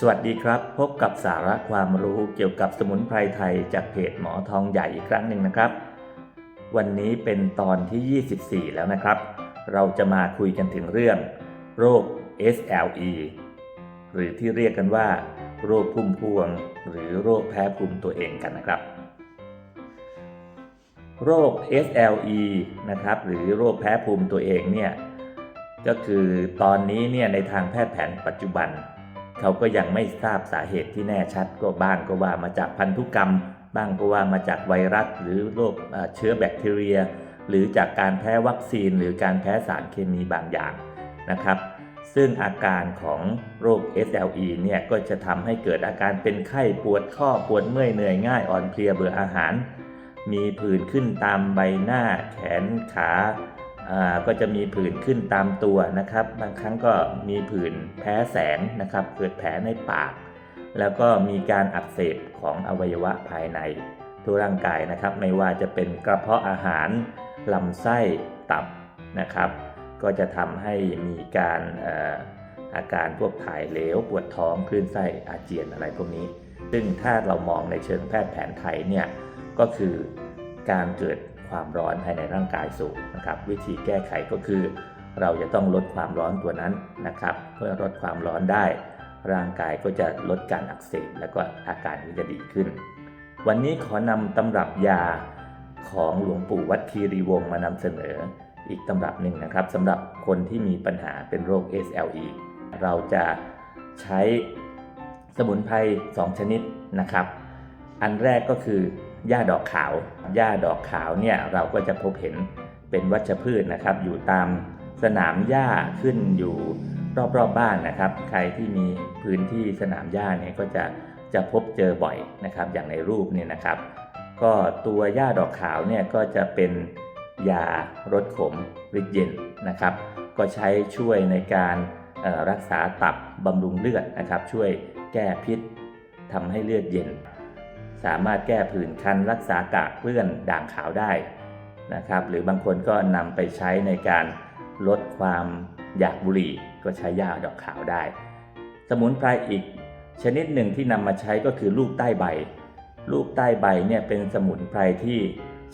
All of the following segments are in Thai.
สวัสดีครับ พบกับสาระความรู้เกี่ยวกับสมุนไพรไทยจากเพจหมอทองใหญ่อีกครั้งหนึ่งนะครับ วันนี้เป็นตอนที่ 24 แล้วนะครับ เราจะมาคุยกันถึงเรื่อง โรค SLE หรือที่เรียกกันว่า โรคพุ่มพวง หรือโรคแพ้ภูมิตัวเองกันนะครับ โรค SLE นะครับ หรือโรคแพ้ภูมิตัวเองเนี่ยก็คือตอนนี้เนี่ยในทางแพทย์แผนปัจจุบัน เขาก็ยังไม่ทราบสาเหตุที่แน่ชัดก็บ้างก็ว่ามาจากพันธุกรรม บ้างก็ว่ามาจากไวรัสหรือโรคเชื้อแบคทีเรีย หรือจากการแพ้วัคซีน หรือการแพ้สารเคมีบางอย่างนะครับ ซึ่งอาการของโรค SLE เนี่ยก็จะทำให้เกิดอาการเป็นไข้ปวดข้อปวดเมื่อยเหนื่อยง่ายอ่อนเพลียเบื่ออาหาร มีผื่นขึ้นตามใบหน้าแขนขา ก็จะมีผื่นขึ้นตามตัวนะครับ บางครั้งก็มีผื่นแพ้แสงนะครับ เกิดแผลในปาก แล้วก็มีการอักเสบของอวัยวะภายในทั่วร่างกายนะครับ ไม่ว่าจะเป็นกระเพาะอาหารลำไส้ตับนะครับ ก็จะทำให้มีการเอ่ออาการพวกถ่ายเหลวปวดท้องคลื่นไส้อาเจียนอะไรพวกนี้ ซึ่งถ้าเรามองในเชิงแพทย์แผนไทยเนี่ยก็คือการเกิด ความร้อนภายในร่างกายสูงนะครับ วิธีแก้ไขก็คือ เราจะต้องลดความร้อนตัวนั้นนะครับ เมื่อลดความร้อนได้ ร่างกายก็จะลดการอักเสบแล้วก็อาการก็จะดีขึ้น วันนี้ขอนำตำรับยาของหลวงปู่วัดคีรีวงศ์มานำเสนออีกตำรับหนึ่งนะครับสำหรับคนที่มีปัญหาเป็นโรค SLE เราจะใช้สมุนไพร2 ชนิดนะครับ อันแรกก็คือ หญ้าดอกขาวหญ้าดอกขาวเนี่ยเราก็จะพบเห็นเป็นวัชพืชนะครับ อยู่ตามสนามหญ้าขึ้นอยู่รอบๆบบ้านนะครับ ใครที่มีพื้นที่สนามหญ้าเนี่ยก็จะจะพบเจอบ่อยนะครับ อย่างในรูปเนี่ยนะครับ ก็ตัวหญ้าดอกขาวเนี่ยก็จะเป็นยารสขมฤทธิ์เย็นนะครับ ก็ใช้ช่วยในการรักษาตับบำรุงเลือดนะครับ ช่วยแก้พิษทำให้เลือดเย็น สามารถแก้ผื่นคันรักษากากเกลื่อนด่างขาวได้นะครับ หรือบางคนก็นำไปใช้ในการลดความอยากบุหรี่ ก็ใช้ยาดอกขาวได้ สมุนไพรอีกชนิดหนึ่งที่นำมาใช้ก็คือลูกใต้ใบ ลูกใต้ใบเนี่ยเป็นสมุนไพรที่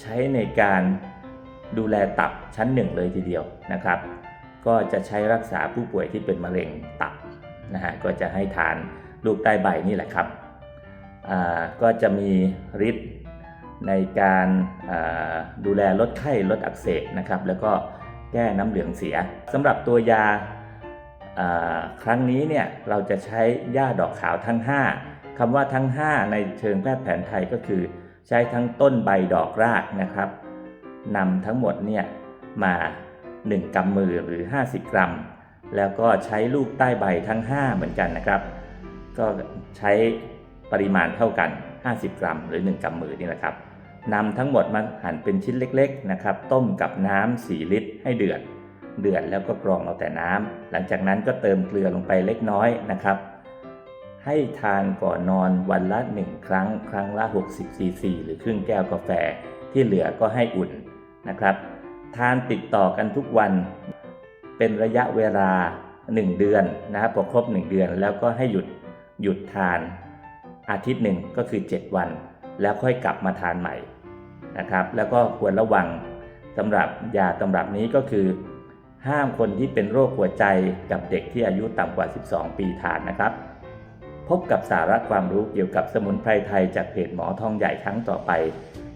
ใช้ในการดูแลตับชั้นหนึ่งเลยทีเดียวนะครับ ก็จะใช้รักษาผู้ป่วยที่เป็นมะเร็งตับนะฮะก็จะให้ทานลูกใต้ใบนี่แหละครับ ก็จะมีฤทธิ์ในการดูแลลดไข้ลดอักเสบนะครับ แล้วก็แก้น้ำเหลืองเสียสำหรับตัวยาครั้งนี้เนี่ยเราจะใช้หญ้าดอกขาวทั้ง 5คำว่าทั้ง 5 ในเชิงแพทย์แผนไทยก็คือ ใช้ทั้งต้นใบดอกรากนะครับนำทั้งหมดเนี่ยมา 1 กำมือหรือ 50 กรัม แล้วก็ใช้ลูกใต้ใบทั้ง 5 เหมือนกันนะครับ ก็ใช้ ปริมาณเท่ากัน 50 กรัม หรือ 1กำมือนี่แหละครับนำทั้งหมดมาหั่นเป็นชิ้นเล็กๆนะครับต้มกับน้ำ4ลิตร ให้เดือด เดือดแล้วก็กรองเอาแต่น้ำหลังจากนั้นก็เติมเกลือลงไปเล็กน้อยนะครับ ให้ทานก่อนนอนวันละ 1 ครั้ง ครั้งละ 60ซีซีหรือครึ่งแก้วกาแฟที่เหลือก็ให้อุ่นนะครับ ทานติดต่อกันทุกวันเป็นระยะเวลา 1 เดือนนะครับพอครบ 1 เดือนแล้วก็ให้หยุดหยุดทาน อาทิตย์หนึ่งก็คือ 7 วัน แล้วค่อยกลับมาทานใหม่นะครับแล้วก็ควรระวังสำหรับยาตำรับนี้ก็คือ ห้ามคนที่เป็นโรคหัวใจกับเด็กที่อายุต่ำกว่า 12 ปีทานนะครับ พบกับสาระความรู้เกี่ยวกับสมุนไพรไทยจากเพจหมอทองใหญ่ครั้งต่อไป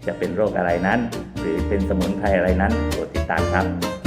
จะเป็นโรคอะไรนั้น หรือเป็นสมุนไพรอะไรนั้นโปรดติดตามครับ